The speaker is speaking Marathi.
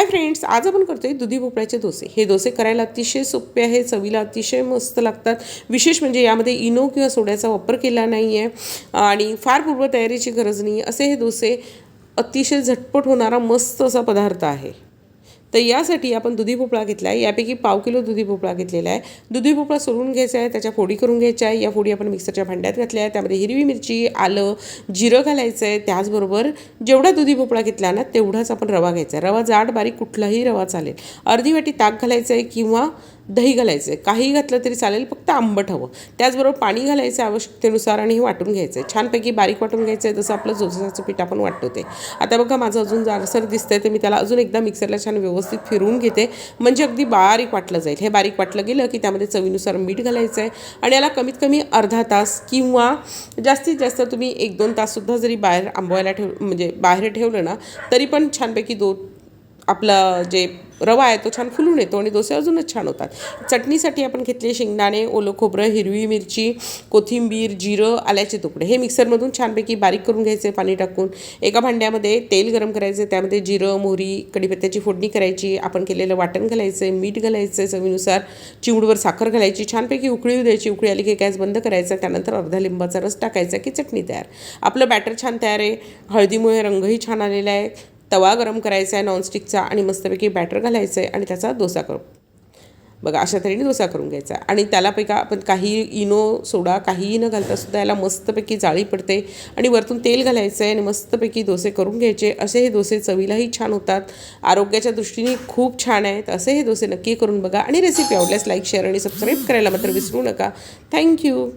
हाय फ्रेंड्स आज आपण करतोय दुधी भोपळ्याचे डोसे. हे डोसे करायला अतिशय सोपे आहे चवीला अतिशय मस्त लागतात. विशेष म्हणजे यामध्ये इनो किंवा सोड्याचा वापर केला नाही आहे आणि फार पूर्वतयारीची गरज नाही असे हे डोसे अतिशय झटपट होणारा मस्त असा पदार्थ आहे. तर यासाठी आपण दुधी भोपळा घेतला आहे यापैकी पाव किलो दुधी भोपळा घेतलेला आहे. दुधी भोपळा सोलून घ्यायचा आहे त्याच्या फोडी करून घ्यायच्या आहे. या फोडी आपण मिक्सरच्या भांड्यात घातल्या आहे त्यामध्ये हिरवी मिरची आलं जिरं घालायचं आहे. त्याचबरोबर जेवढा दुधी भोपळा घेतला ना तेवढाच आपण रवा घ्यायचा आहे. रवा जाड बारीक कुठलाही रवा चालेल. अर्धी वाटी ताक घालायचं आहे किंवा दही घालायचं आहे काही घातलं तरी चालेल फक्त आंबट हवं. त्याचबरोबर पाणी घालायचं आहे आवश्यकतेनुसार आणि हे वाटून घ्यायचं आहे छानपैकी बारीक वाटून घ्यायचं आहे जसं आपलं जोसाचं पीठ आपण वाटतो ते आता बघा माझं अजून जाडसर दिसतंय तर मी त्याला अजून एकदा मिक्सरला छान व्यवस्थित फिरवून घेते. म्हणजे अगदी बारीक वाटलं जाईल. हे बारीक वाटलं गेलं की त्यामध्ये चवीनुसार मीठ घालायचं आहे आणि याला कमीत कमी अर्धा तास किंवा जास्तीत जास्त तुम्ही एक दोन ताससुद्धा जरी बाहेर आंबवायला ठेव म्हणजे बाहेर ठेवलं ना तरी पण छानपैकी दोन आपलं जे रवा आहे तो छान फुलून येतो आणि डोसे अजूनच छान होतात. चटणीसाठी आपण घेतले शेंगदाणे ओलं खोबरं हिरवी मिरची कोथिंबीर जिरं आल्याचे तुकडे. हे मिक्सरमधून छानपैकी बारीक करून घ्यायचे पाणी टाकून. एका भांड्यामध्ये तेल गरम करायचं त्यामध्ये जिरं मोहरी कढीपत्त्याची फोडणी करायची आपण केलेलं वाटण घालायचं आहे मीठ घालायचं आहे चवीनुसार चिवडवर साखर घालायची छानपैकी उकळी द्यायची उकळी आली की गॅस बंद करायचा त्यानंतर अर्धा लिंबाचा रस टाकायचा की चटणी तयार. आपलं बॅटर छान तयार आहे हळदीमुळे रंगही छान आलेला आहे तवा गरम करायचा आहे नॉनस्टिकचा आणि मस्तपैकी बॅटर घालायचं आहे आणि त्याचा डोसा करू. बघा अशा तऱ्हेने डोसा करून घ्यायचा. आणि त्यालापैका आपण काही इनो सोडा काहीही न घालता सुद्धा याला मस्तपैकी जाळी पडते आणि वरतून तेल घालायचं आहे आणि मस्तपैकी डोसे करून घ्यायचे. असे हे डोसे चवीलाही छान होतात. आरोग्याच्या दृष्टीने खूप छान आहेत. असे हे डोसे नक्की करून बघा. आणि रेसिपी आवडल्यास लाईक शेअर आणि सबस्क्राईब करायला मात्र विसरू नका. थँक्यू